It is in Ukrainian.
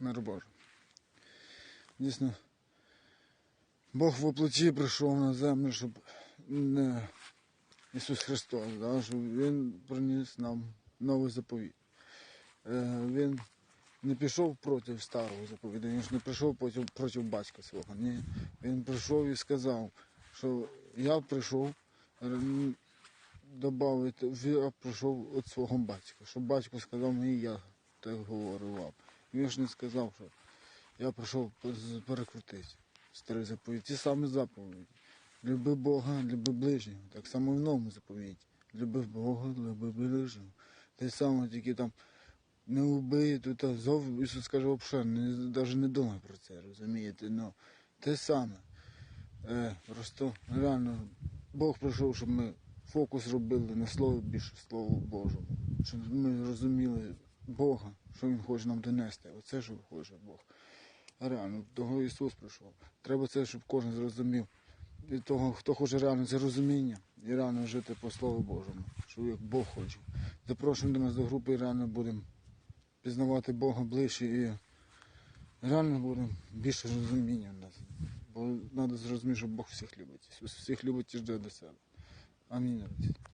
мир Божий. Дійсно, Бог в оплоті прийшов на землю, щоб не Ісус Христос, да, щоб Він приніс нам новий заповіт. Е, Він не пішов проти старого заповіду, він ж не прийшов проти, проти батька свого. Ні. Він прийшов і сказав, що я прийшов м, добавити, я прийшов від свого батька. Що батько сказав мені, я так говорю вам. Він не сказав, що я прийшов перекрутити старий заповідь. Ті самі заповіді. Люби Бога, люби ближнього. Так само в новому заповіді. Люби Бога, люби ближнього. Те саме, тільки там не убий, тут зов Ісус каже, взагалі, навіть не думай про це, розумієте? Ну, те саме. Е, просто реально Бог прийшов, щоб ми фокус робили на слово більше Слову Божому. Щоб ми розуміли Бога, що Він хоче нам донести. Оце що хоче Бог. Реально, того Ісус прийшов. Треба це, щоб кожен зрозумів. І того, хто хоче реально це розуміння і реально жити по Слову Божому, що як Бог хоче. Запрошуємо до нас до групи і реально будемо пізнавати Бога ближче і реально будемо більше розуміння в нас. Бо треба зрозуміти, що Бог всіх любить. Ісус всіх любить і жде до себе. Амінь.